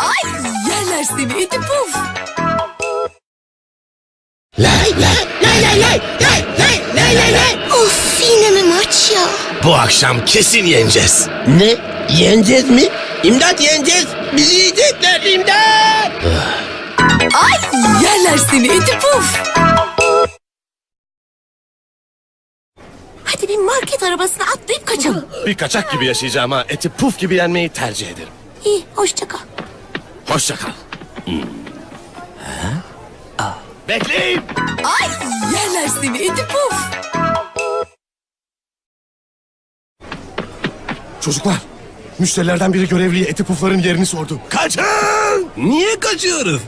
Ay yerler seni iti puf. Lay lay lay lay lay lay lay lay lay lay. Of yine mi maç ya? Bu akşam kesin yeneceğiz. Ne? Yeneceğiz mi? İmdat yeneceğiz. Bizi yiyecekler imdat. Ay yerler seni iti puf. Market arabasına atlayıp kaçalım. Bir kaçak gibi yaşayacağım ha. Eti puf gibi yenmeyi tercih ederim. İyi hoşça kal. Hoşça kal. Bekleyin. Ay yerler seni iti puf. Çocuklar, müşterilerden biri görevliye eti pufların yerini sordu. Kaçın! Niye kaçıyoruz?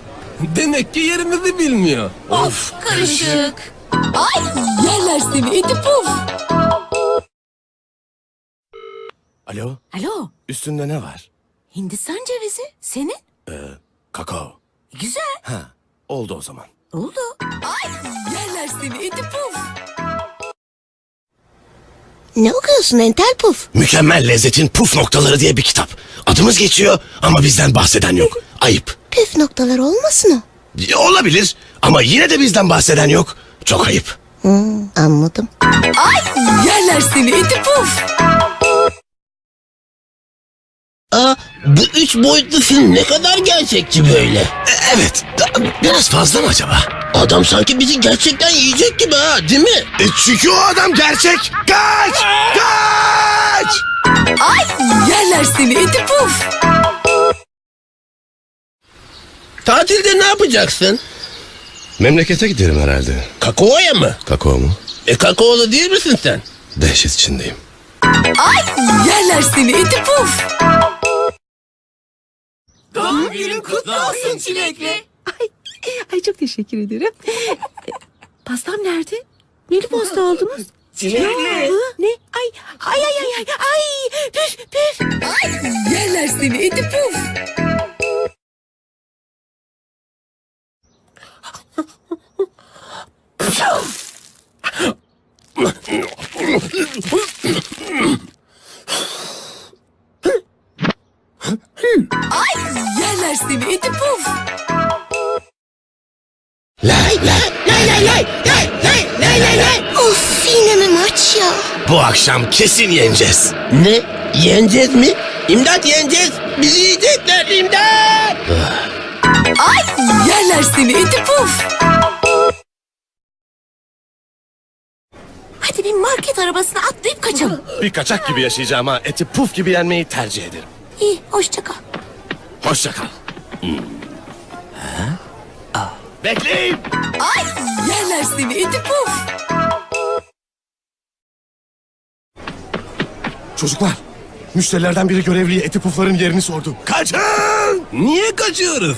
Demek ki yerimizi bilmiyor. Of karışık. Ay yerler seni iti puf. Alo, Alo üstünde ne var? Hindistan cevizi senin. Kakao. Güzel Ha, oldu o zaman. oldu. Ay yerler seni iti puf. Ne okuyorsun entel puf? Mükemmel lezzetin puf noktaları diye bir kitap. Adımız geçiyor ama bizden bahseden yok. Ayıp. Püf noktalar olmasın o. Ya, Olabilir ama yine de bizden bahseden yok. Çok ayıp. Hmm, anladım. Ay yerler seni iti puf. Aa, bu üç boyutlu film ne kadar gerçekçi böyle. E, evet, da- biraz fazla mı acaba? Adam sanki bizi gerçekten yiyecek gibi ha değil mi? E, çünkü o adam gerçek. Kaç! Kaç! Ay yerler seni iti puf. Tatilde ne yapacaksın? Memlekete giderim herhalde. Kakao'ya mı? Kakao mu? E kakaolu değil misin sen? Dehşet içindeyim. Ay yerler seni iti puf. Doğum günün kutlu olsun çilekli. Ay, ay çok teşekkür ederim. E, Pastam nerede? Neli pasta aldınız? Çilekli. Ne? Ay, ay, ay, ay, ay, ay, püf, püf. Ay yerler seni iti puf. Akşam kesin yeneceğiz. Ne? Yeneceğiz mi? İmdat yeneceğiz. Bizi yiyecekler imdat. Ay yerler seni iti puf. Hadi bir market arabasına atlayıp kaçalım. Bir kaçak gibi yaşayacağım ha. Eti puf gibi yenmeyi tercih ederim. İyi hoşça kal. Hoşça kal. Bekleyin. Ay yerler seni iti puf. Çocuklar, müşterilerden biri görevliye eti pufların yerini sordu. Kaçın! Niye kaçıyoruz?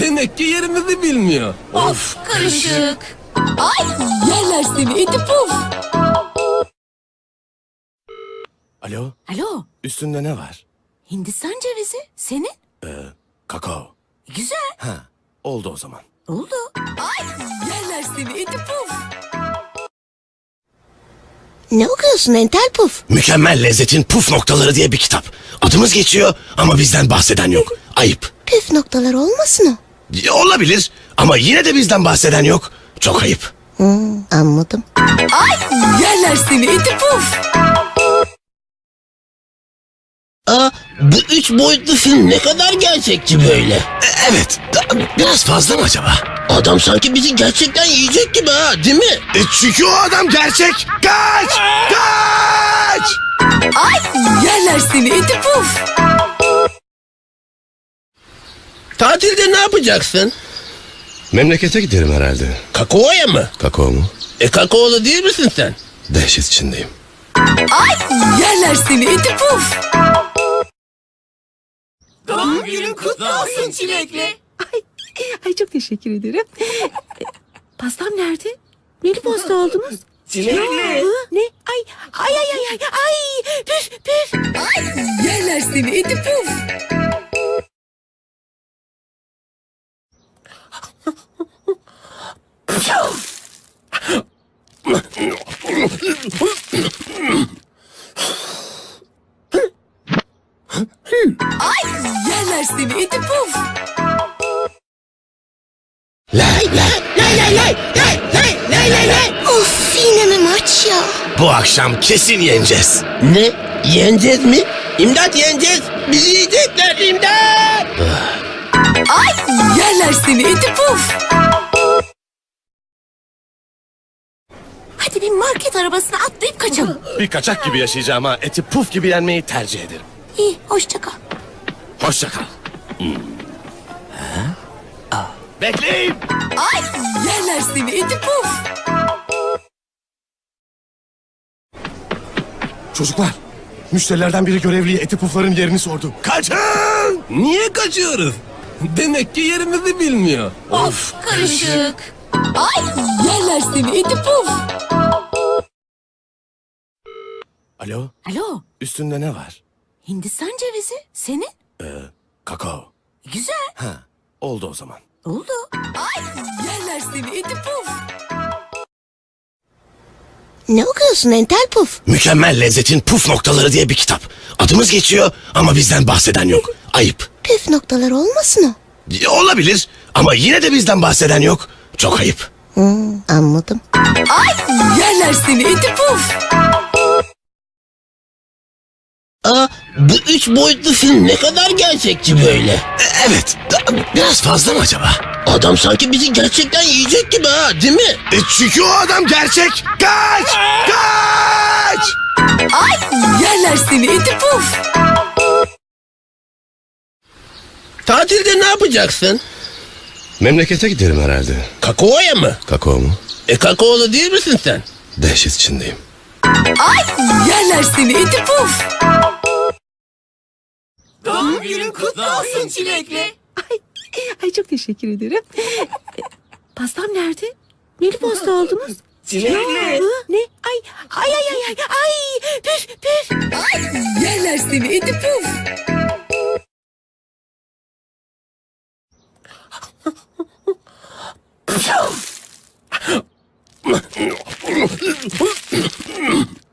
Demek ki yerimizi bilmiyor. Of karışık. Ay yerler seni iti puf. Alo, Alo üstünde ne var? Hindistan cevizi senin. Kakao. Güzel Ha, oldu o zaman. oldu. Ay yerler seni iti puf. Ne okuyorsun entel puf? Mükemmel lezzetin puf noktaları diye bir kitap. Adımız geçiyor ama bizden bahseden yok. Ayıp. Püf noktalar olmasın o. Ya, Olabilir ama yine de bizden bahseden yok. Çok ayıp. Hmm, anladım. Ay yerler seni iti puf. Aa, bu üç boyutlu film ne kadar gerçekçi böyle. E, evet, da- biraz fazla mı acaba? Adam sanki bizi gerçekten yiyecek gibi ha değil mi? E, çünkü o adam gerçek. Kaç! Kaç! Ay yerler seni iti puf. Tatilde ne yapacaksın? Memlekete giderim herhalde. Kakao'ya mı? Kakao mu? E kakaolu değil misin sen? Dehşet içindeyim. Ay yerler seni iti puf. Doğum günün kutlu olsun çilekli. Ay, Ay çok teşekkür ederim. E, pastam nerede? Neli pasta aldınız? Çilekli. Ne? Ay ay ay ay ay. Ay püf püf. Ay yerler seni eti püf. Ay yerler seni eti puf. Lay lay. Lay lay lay lay lay lay lay lay. Of yine mi maç ya? Bu akşam kesin yeneceğiz. Ne? Yeneceğiz mi? İmdat yeneceğiz. Bizi yiyecekler imdat. Ay yerler seni iti puf. Hadi bir market arabasına atlayıp kaçalım. Bir kaçak gibi yaşayacağım ha. Eti puf gibi yenmeyi tercih ederim. İyi hoşça kal. Hoşça kal. Bekleyin. Ay yerler seni iti puf. Çocuklar, müşterilerden biri görevliye eti pufların yerini sordu. Kaçın! Niye kaçıyoruz? Demek ki yerimizi bilmiyor. Of karışık. Ay yerler seni iti puf. Alo, Alo üstünde ne var? Hindistan cevizi senin. Kakao. Güzel Ha, oldu o zaman. Oldu. Ay yerler seni iti puf. Ne okuyorsun entel puf? Mükemmel lezzetin puf noktaları diye bir kitap. Adımız geçiyor ama bizden bahseden yok. Ayıp. Püf noktaları olmasın o? Y- Olabilir ama yine de bizden bahseden yok. Çok ayıp. Hmm, anladım. Ay yerler seni iti puf. Aa, bu üç boyutlu film ne kadar gerçekçi böyle. E, evet, biraz fazla mı acaba? Adam sanki bizi gerçekten yiyecek gibi ha değil mi? E, çünkü o adam gerçek. Kaç! Kaç! Ay yerler seni iti puf. Tatilde ne yapacaksın? Memlekete giderim herhalde. Kakao'ya mı? Kakao mu? E kakaolu değil misin sen? Dehşet içindeyim. Ay yerler seni iti puf. Doğum günün kutlu olsun çilekli. Ay, ay çok teşekkür ederim. E, Pastam nerede? Neli pasta aldınız? Çilekli. Ne? Ay, ay, ay, ay, ay, ay, püf, püf. Ay yerler seni iti puf.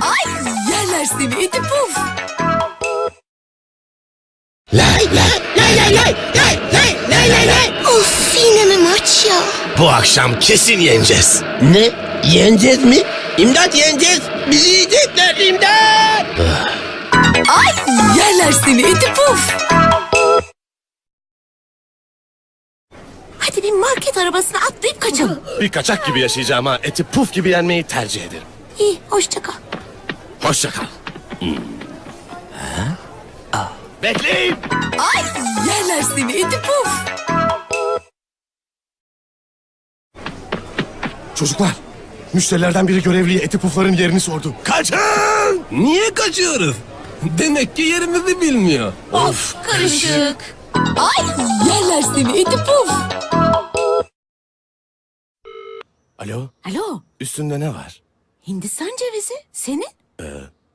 Ay yerler seni iti puf. Lay lay. Lay lay lay lay lay lay lay lay. Of yine mi maç ya? Bu akşam kesin yeneceğiz. Ne? Yeneceğiz mi? İmdat yeneceğiz. Bizi yiyecekler imdat. Ay yerler seni iti puf. Hadi bir market arabasına atlayıp kaçalım. Bir kaçak gibi yaşayacağım ha. Eti puf gibi yenmeyi tercih ederim. İyi hoşça kal. Hoşça kal. Bekleyin. Ay yerler seni iti puf. Çocuklar, müşterilerden biri görevliye eti pufların yerini sordu. Kaçın! Niye kaçıyoruz? Demek ki yerimizi bilmiyor. Of karışık. Ay yerler seni iti puf. Alo, Alo üstünde ne var? Hindistan cevizi senin.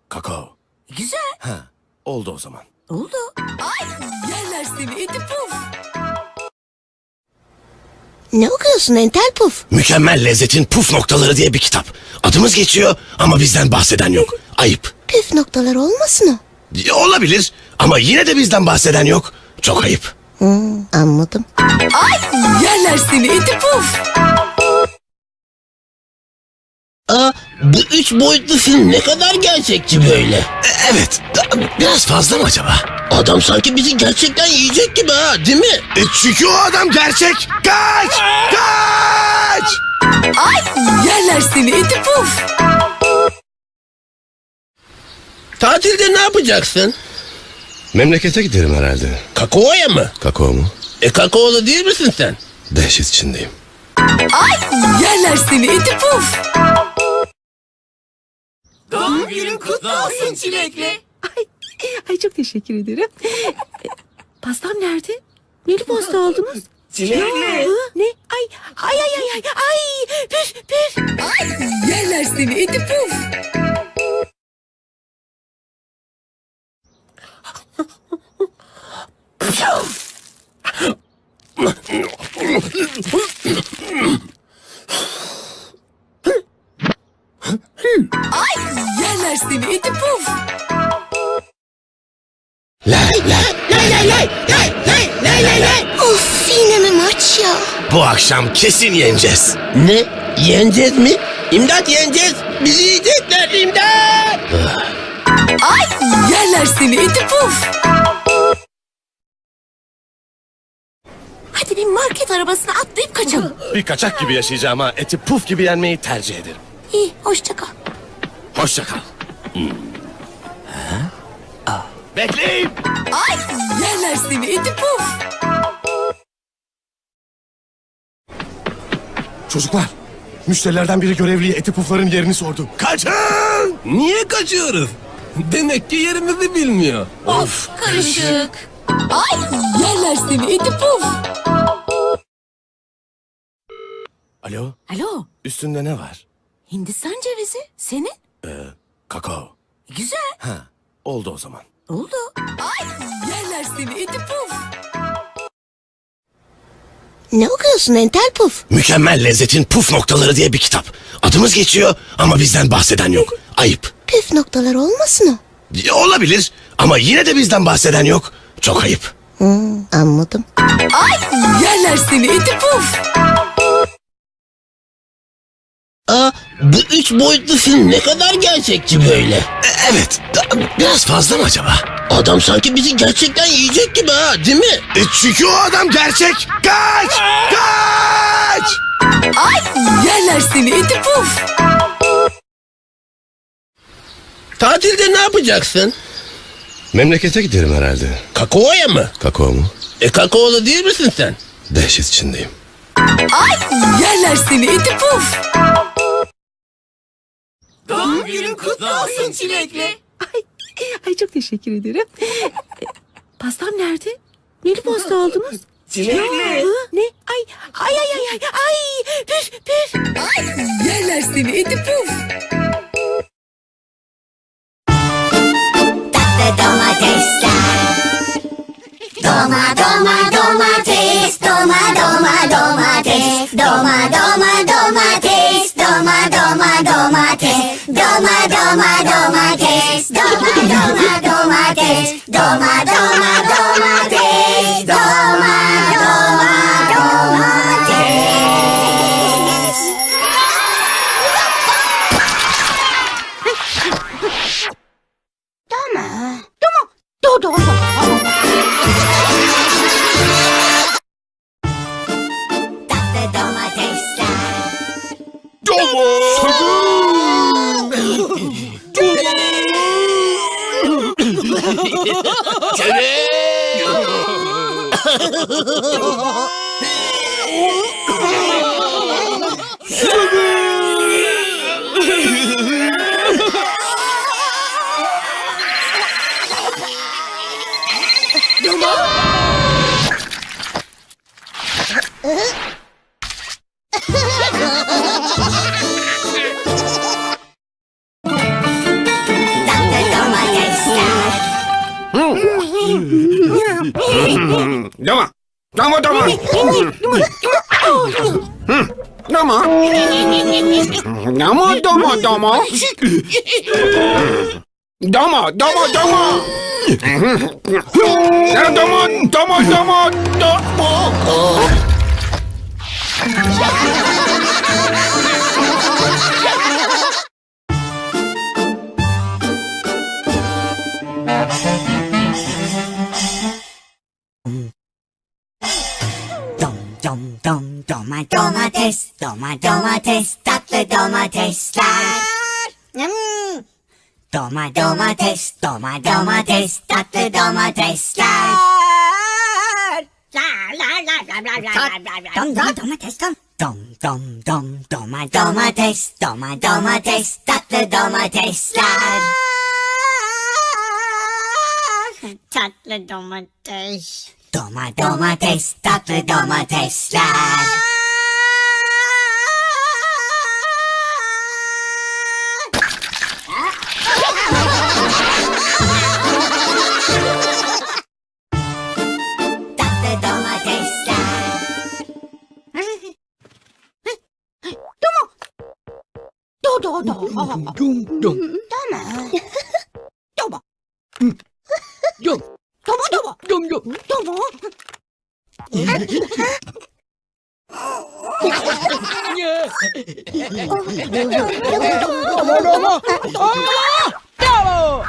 Kakao. Güzel Ha, oldu o zaman. oldu. Ay yerler seni iti puf. Ne okuyorsun entel puf? Mükemmel lezzetin puf noktaları diye bir kitap. Adımız geçiyor ama bizden bahseden yok. Ayıp. Püf noktaları olmasın o? Y- Olabilir ama yine de bizden bahseden yok. Çok ayıp. Hmm, anladım. Ay yerler seni iti puf. Aa, bu üç boyutlu film ne kadar gerçekçi böyle. E, evet, da- biraz fazla mı acaba? Adam sanki bizi gerçekten yiyecek gibi ha değil mi? E, çünkü o adam gerçek. Kaç! Kaç! Ay yerler seni iti puf. Tatilde ne yapacaksın? Memlekete giderim herhalde. Kakao'ya mı? Kakao mu? E kakaolu değil misin sen? Dehşet içindeyim. Ay yerler seni iti puf. Doğum günün kutlu olsun çilekli. Ay, ay çok teşekkür ederim. E, Pastam nerede? Neli pasta aldınız? Çilekli. Hı, ne? Ay, ay, ay, ay, ay, ay, püf, püf. Ay yerler seni iti puf. Ay yerler seni iti puf. Lay lay lay lay lay lay lay lay lay. Of yine mi maç ya? Bu akşam kesin yeneceğiz. Ne? Yeneceğiz mi? İmdat yeneceğiz. Bizi yiyecekler imdat. Ay yerler seni iti puf. Hadi bir market arabasına atlayıp kaçalım. Bir kaçak gibi yaşayacağım ha. Eti puf gibi yenmeyi tercih ederim. İyi hoşça kal. Hoşça kal. Bekleyin. Ay yerler seni iti puf. Çocuklar, müşterilerden biri görevliye eti pufların yerini sordu. Kaçın! Niye kaçıyoruz? Demek ki yerimizi bilmiyor. Of karışık. Ay yerler seni iti puf. Alo, Alo üstünde ne var? Hindistan cevizi senin. Kakao. Güzel Ha, oldu o zaman. oldu. Ay yerler seni puf. Ne okuyorsun entel puf? Mükemmel lezzetin puf noktaları diye bir kitap. Adımız geçiyor ama bizden bahseden yok. Ayıp. Püf noktalar olmasın o. Olabilir ama yine de bizden bahseden yok. Çok ayıp. Hmm, anladım. Ay yerler seni puf. Aa, bu üç boyutlu film ne kadar gerçekçi böyle. E, evet, biraz fazla mı acaba? Adam sanki bizi gerçekten yiyecek gibi ha değil mi? E, çünkü o adam gerçek. Kaç! Kaç! Ay yerler seni iti puf. Tatilde ne yapacaksın? Memlekete giderim herhalde. Kakao'ya mı? Kakao mu? E kakaolu değil misin sen? Dehşet içindeyim. Ay yerler seni iti puf. Doğum günün kutlu olsun çilekli. Ay, ay çok teşekkür ederim. E, Pastam nerede? Neli pasta aldınız? Çilekli. Ne? Ay, ay, ay, ay, ay, ay, püf, püf. Ay yerler seni iti puf. Tatlı domatesler. Doma doma domates, doma doma domates, doma doma domates, doma doma domates, doma doma domates, doma doma domates, doma doma domates, どうもどうもどうもどうもどうもどうもどうもどうもどうもどうもどうもどうもどうもどうも dom dom doma domates, doma domates, tatlı domatesler. Mm. Doma domates, doma domates, tatlı domatesler. Dom dom domates dom. Dom dom dom doma domates, doma domates, tatlı domatesler. Tatlı domates. Doma domates, tatlı domatesler. 저저저 둥둥 떠마 떠봐 좀 떠봐 떠봐 좀좀 떠봐 떠봐 떠봐 떠봐 떠봐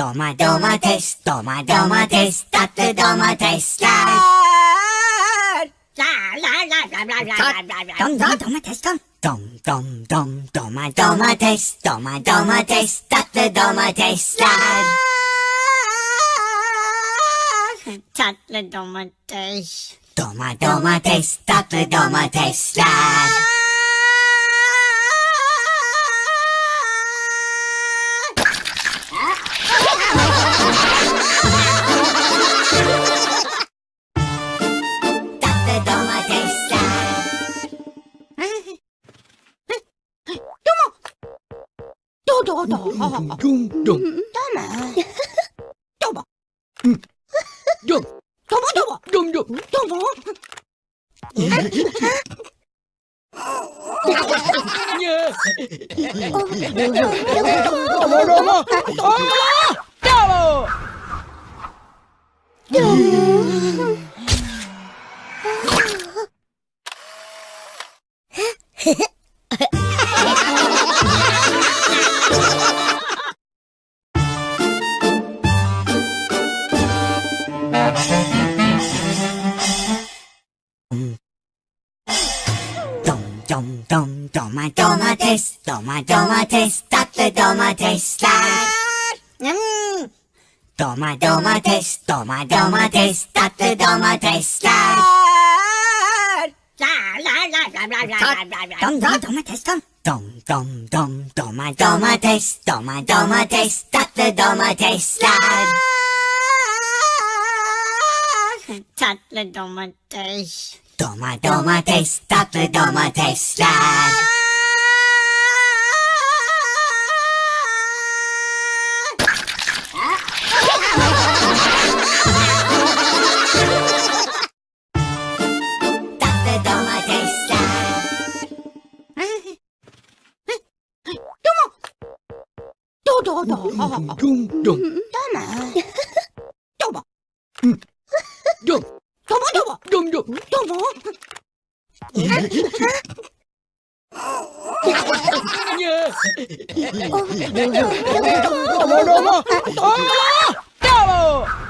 Doma domates, doma domates, tatlı domatesler. Dom dom domates dom. Dom dom dom doma domates, doma domates, tatlı domatesler. Tatlı domates. Doma domates, tatlı domatesler. Dom doma domates, doma domates, tatlı domatesler. Hmm. Doma domates, doma domates, tatlı domatesler. Dom dom domates dom. Dom dom dom doma domates, doma domates, tatlı domatesler. Tatlı domates. Doma domates, tatlı domatesler. 뚱뚱뚱 뚱뚱 떠마 떠마 뚱 떠마 떠마 뚱뚱 떠마 떠마 떠마 떠마 떠마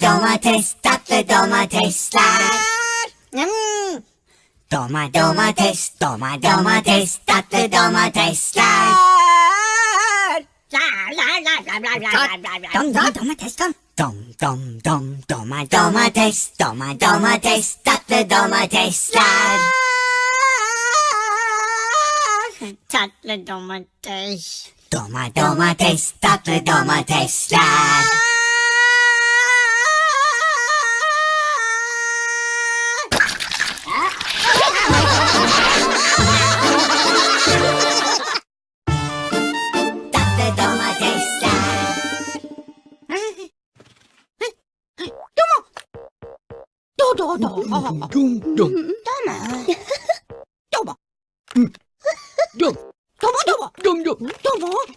domates, doma tatlı domatesler. Hmm. Doma domates, doma domates, tatlı domatesler. Dom dom domates dom. Dom dom dom doma domates, doma domates, tatlı domatesler. Tatlı domates. Doma domates, tatlı domatesler. 둥둥둥둥 도마 도마 둥 도마 도마 둥둥 도마 도마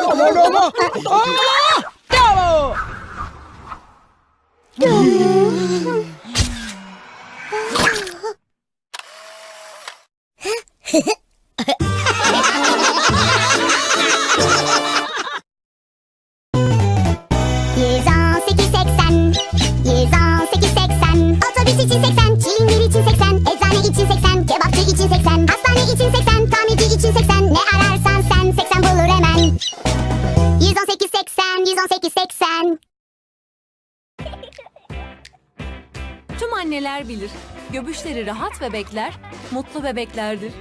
도마 도마 도마 Göbüşleri rahat bebekler, mutlu bebeklerdir.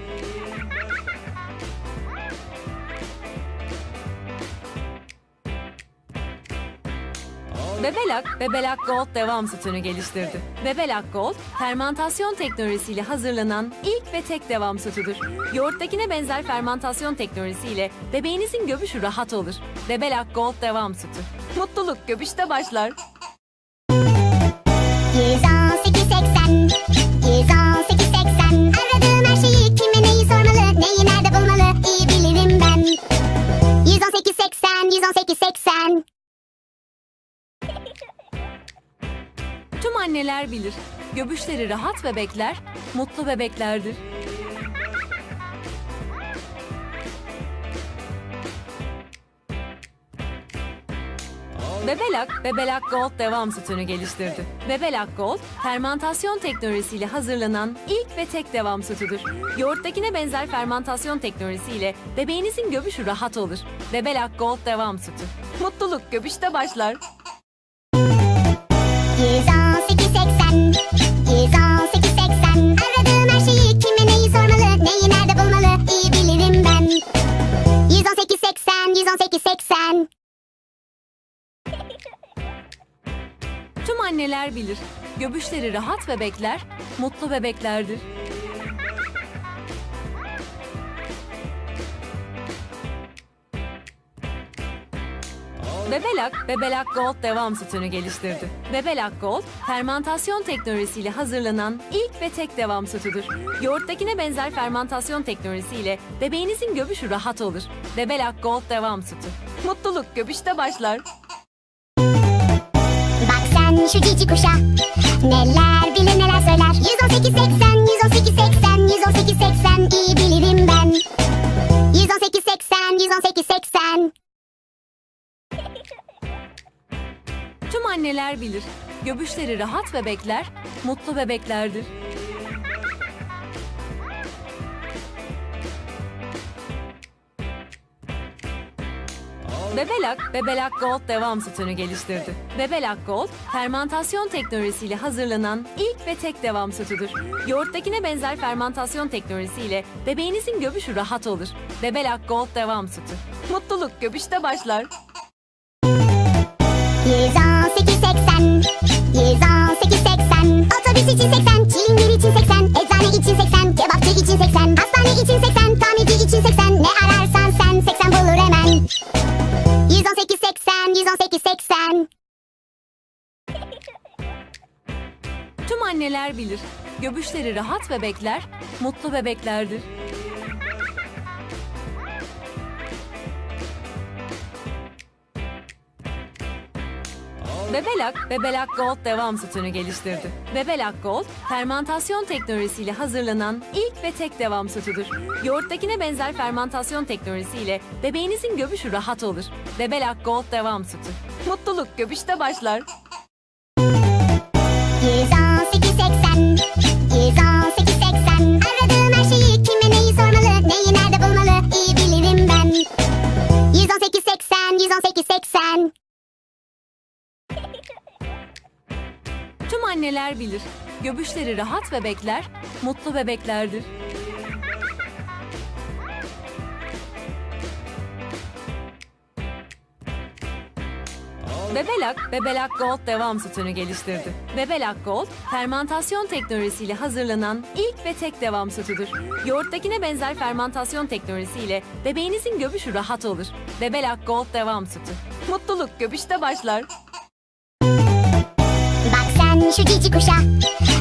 Bebelak, Bebelak Gold devam sütünü geliştirdi. Bebelak Gold, fermantasyon teknolojisiyle hazırlanan ilk ve tek devam sütüdür. Yoğurttakine benzer fermantasyon teknolojisiyle bebeğinizin göbüşü rahat olur. Bebelak Gold devam sütü. Mutluluk göbüşte başlar. 118 80 118 80 Aradığım her şeyi kime neyi sormalı Neyi nerede bulmalı iyi bilirim ben 118 80 118 80 Tüm anneler bilir. Göbüşleri rahat bebekler, mutlu bebeklerdir. Bebelak, Bebelak Gold devam sütünü geliştirdi. Bebelak Gold, fermantasyon teknolojisiyle hazırlanan ilk ve tek devam sütüdür. Yoğurttakine benzer fermantasyon teknolojisiyle bebeğinizin göbüşü rahat olur. Bebelak Gold devam sütü. Mutluluk göbüşte başlar. 118 80 118 80 Aradığım her şeyi kime neyi sormalı Neyi nerede bulmalı iyi bilirim ben 118 80 Tüm anneler bilir. Göbüşleri rahat bebekler, mutlu bebeklerdir. Bebelak, Bebelak Gold devam sütünü geliştirdi. Bebelak Gold, fermantasyon teknolojisiyle hazırlanan ilk ve tek devam sütüdür. Yoğurttakine benzer fermantasyon teknolojisiyle bebeğinizin göbüşü rahat olur. Bebelak Gold devam sütü. Mutluluk göbüşte başlar. Şu cici kuşa. Neler bilir neler söyler. 118 80 118 80 118 80 iyi bilirim ben. 118 80 118 80 Tüm anneler bilir. Göbüşleri rahat bebekler, mutlu bebeklerdir. Bebelak, Bebelak Gold devam sütünü geliştirdi. Bebelak Gold, fermantasyon teknolojisiyle hazırlanan ilk ve tek devam sütüdür. Yoğurttakine benzer fermantasyon teknolojisiyle bebeğinizin göbüşü rahat olur. Bebelak Gold devam sütü. Mutluluk göbüşte başlar. 118 80 118 80 Otobüs için 80 Çilingir için 80 Eczane için 80 Kebapçı için 80 Hastane için 80 Tamirci için 80 Ne 118 80 118 80 Tüm anneler bilir. Göbüşleri rahat bebekler, mutlu bebeklerdir. Bebelak, Bebelak Gold devam sütünü geliştirdi. Bebelak Gold, fermantasyon teknolojisiyle hazırlanan ilk ve tek devam sütüdür. Yoğurttakine benzer fermantasyon teknolojisiyle bebeğinizin göbüşü rahat olur. Bebelak Gold devam sütü. Mutluluk göbüşte başlar. 118 anneler bilir. Göbüşleri rahat bebekler, mutlu bebeklerdir. Bebelak, Bebelak Gold devam sütünü geliştirdi. Bebelak Gold, fermantasyon teknolojisiyle hazırlanan ilk ve tek devam sütüdür. Yoğurttakine benzer fermantasyon teknolojisiyle bebeğinizin göbüşü rahat olur. Bebelak Gold devam sütü. Mutluluk göbüşte başlar. Şu cici kuşa.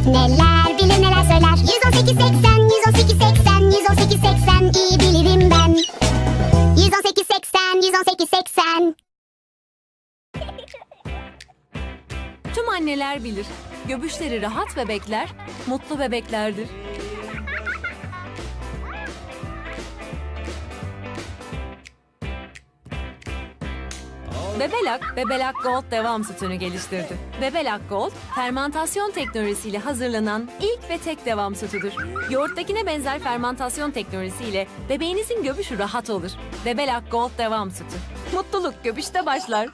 Neler bilir neler söyler. 118 80 118 80 118 80 iyi bilirim ben. 118 80 118 80 Tüm anneler bilir. Göbüşleri rahat bebekler, mutlu bebeklerdir. Bebelak, Bebelak Gold devam sütünü geliştirdi. Bebelak Gold, fermantasyon teknolojisiyle hazırlanan ilk ve tek devam sütüdür. Yoğurttakine benzer fermantasyon teknolojisiyle bebeğinizin göbüşü rahat olur. Bebelak Gold devam sütü. Mutluluk göbüşte başlar.